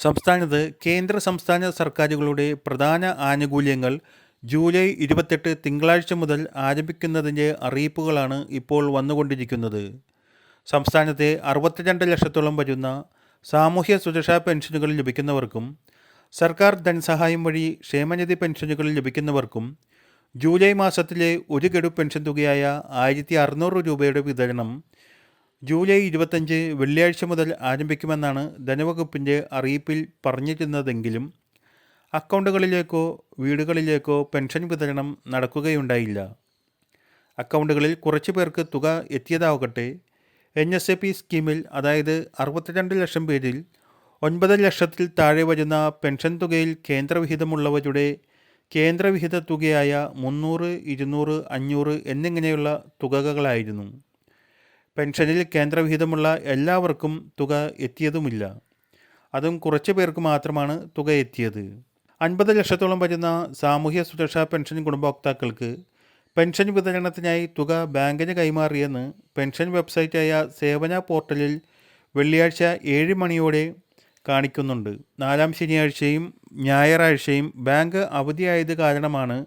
സംസ്ഥാനത്ത് കേന്ദ്ര സംസ്ഥാന സർക്കാരുകളുടെ പ്രധാന ആനുകൂല്യങ്ങൾ ജൂലൈ ഇരുപത്തെട്ട് തിങ്കളാഴ്ച മുതൽ ആരംഭിക്കുന്നതിന്റെ അറിയിപ്പുകളാണ് ഇപ്പോൾ വന്നുകൊണ്ടിരിക്കുന്നത്. സംസ്ഥാനത്തെ അറുപത്തിരണ്ട് ലക്ഷത്തോളം വരുന്ന സാമൂഹ്യ സുരക്ഷാ പെൻഷനുകൾ ലഭിക്കുന്നവർക്കും സർക്കാർ ധനസഹായം വഴി ക്ഷേമനിധി പെൻഷനുകൾ ലഭിക്കുന്നവർക്കും ജൂലൈ മാസത്തിലെ ഒരു ഗഡു പെൻഷൻ തുകയായ ആയിരത്തി അറുന്നൂറ് രൂപയുടെ വിതരണം ജൂലൈ ഇരുപത്തഞ്ച് വെള്ളിയാഴ്ച മുതൽ ആരംഭിക്കുമെന്നാണ് ധനവകുപ്പിന്റെ അറിയിപ്പിൽ പറഞ്ഞിരുന്നതെങ്കിലും അക്കൗണ്ടുകളിലേക്കോ വീടുകളിലേക്കോ പെൻഷൻ വിതരണം നടക്കുകയുണ്ടായില്ല. അക്കൗണ്ടുകളിൽ കുറച്ചു പേർക്ക് തുക എത്തിയതാവട്ടെ എൻ എസ് എ പി സ്കീമിൽ അതായത് അറുപത്തിരണ്ട് ലക്ഷം പേരിൽ ഒൻപത് ലക്ഷത്തിൽ താഴെ വരുന്ന പെൻഷൻ തുകയിൽ കേന്ദ്രവിഹിതമുള്ളവരുടെ കേന്ദ്രവിഹിത തുകയായ മുന്നൂറ് ഇരുന്നൂറ് അഞ്ഞൂറ് എന്നിങ്ങനെയുള്ള തുകകളായിരുന്നു. പെൻഷനിൽ കേന്ദ്രവിഹിതമുള്ള എല്ലാവർക്കും തുക എത്തിയതുമില്ല. അതും കുറച്ച് പേർക്ക് മാത്രമാണ് തുക എത്തിയത്. അൻപത് ലക്ഷത്തോളം വരുന്ന സാമൂഹ്യ സുരക്ഷാ പെൻഷൻ ഗുണഭോക്താക്കൾക്ക് പെൻഷൻ വിതരണത്തിനായി തുക ബാങ്കിന് കൈമാറിയെന്ന് പെൻഷൻ വെബ്സൈറ്റായ സേവന പോർട്ടലിൽ വെള്ളിയാഴ്ച ഏഴ് മണിയോടെ കാണിക്കുന്നുണ്ട്. നാലാം ശനിയാഴ്ചയും ഞായറാഴ്ചയും ബാങ്ക് അവധിയായത് കാരണമാണ്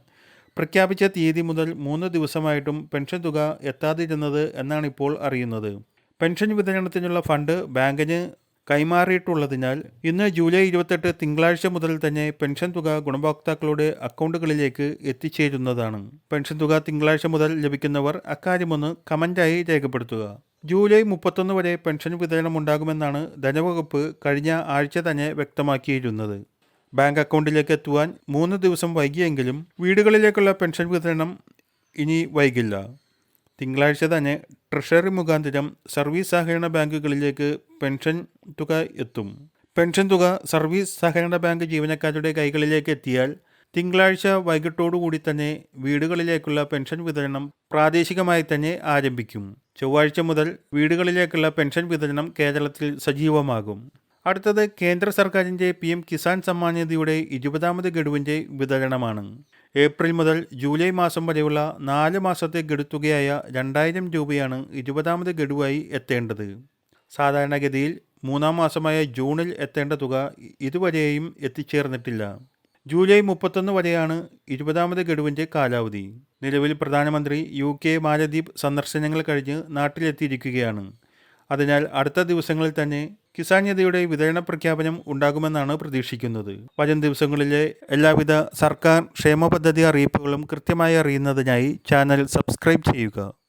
പ്രഖ്യാപിച്ച തീയതി മുതൽ മൂന്ന് ദിവസമായിട്ടും പെൻഷൻ തുക എത്താതിരുന്നത് എന്നാണ് ഇപ്പോൾ അറിയുന്നത്. പെൻഷൻ വിതരണത്തിനുള്ള ഫണ്ട് ബാങ്കിന് കൈമാറിയിട്ടുള്ളതിനാൽ ഇന്ന് ജൂലൈ ഇരുപത്തെട്ട് തിങ്കളാഴ്ച മുതൽ തന്നെ പെൻഷൻ തുക ഗുണഭോക്താക്കളുടെ അക്കൗണ്ടുകളിലേക്ക് എത്തിച്ചേരുന്നതാണ്. പെൻഷൻ തുക തിങ്കളാഴ്ച മുതൽ ലഭിക്കുന്നവർ അക്കാര്യമൊന്ന് കമന്റായി രേഖപ്പെടുത്തുക. ജൂലൈ മുപ്പത്തൊന്ന് വരെ പെൻഷൻ വിതരണം ഉണ്ടാകുമെന്നാണ് ധനവകുപ്പ് കഴിഞ്ഞ ആഴ്ച തന്നെ വ്യക്തമാക്കിയിരുന്നത്. ബാങ്ക് അക്കൗണ്ടിലേക്ക് എത്തുവാൻ മൂന്ന് ദിവസം വൈകിയെങ്കിലും വീടുകളിലേക്കുള്ള പെൻഷൻ വിതരണം ഇനി വൈകില്ല. തിങ്കളാഴ്ച തന്നെ ട്രഷറി മുഖാന്തരം സർവീസ് സഹകരണ ബാങ്കുകളിലേക്ക് പെൻഷൻ തുക എത്തും. പെൻഷൻ തുക സർവീസ് സഹകരണ ബാങ്ക് ജീവനക്കാരുടെ കൈകളിലേക്ക് എത്തിയാൽ തിങ്കളാഴ്ച വൈകിട്ടോടുകൂടി തന്നെ വീടുകളിലേക്കുള്ള പെൻഷൻ വിതരണം പ്രാദേശികമായി തന്നെ ആരംഭിക്കും. ചൊവ്വാഴ്ച മുതൽ വീടുകളിലേക്കുള്ള പെൻഷൻ വിതരണം കേരളത്തിൽ സജീവമാകും. അടുത്തത് കേന്ദ്ര സർക്കാരിന്റെ പി എം കിസാൻ സമ്മാൻ നിധിയുടെ ഇരുപതാമത് ഗഡുവിന്റെ വിതരണമാണ്. ഏപ്രിൽ മുതൽ ജൂലൈ മാസം വരെയുള്ള നാല് മാസത്തെ ഗഡുത്തുകയായ രണ്ടായിരം രൂപയാണ് ഇരുപതാമത് ഗഡുവായി എത്തേണ്ടത്. സാധാരണഗതിയിൽ മൂന്നാം മാസമായ ജൂണിൽ എത്തേണ്ട തുക ഇതുവരെയും എത്തിച്ചേർന്നിട്ടില്ല. ജൂലൈ മുപ്പത്തൊന്ന് വരെയാണ് ഇരുപതാമത് ഗഡുവിന്റെ കാലാവധി. നിലവിൽ പ്രധാനമന്ത്രി യു കെ മാലദ്വീപ് സന്ദർശനങ്ങൾ കഴിഞ്ഞ് നാട്ടിലെത്തിയിരിക്കുകയാണ്. അതിനാൽ അടുത്ത ദിവസങ്ങളിൽ തന്നെ കിസാൻ നിധിയുടെ വിതരണ പ്രഖ്യാപനം ഉണ്ടാകുമെന്നാണ് പ്രതീക്ഷിക്കുന്നത്. വരും ദിവസങ്ങളിലെ എല്ലാവിധ സർക്കാർ ക്ഷേമ പദ്ധതി അറിയിപ്പുകളും കൃത്യമായി അറിയുന്നതിനായി ചാനൽ സബ്സ്ക്രൈബ് ചെയ്യുക.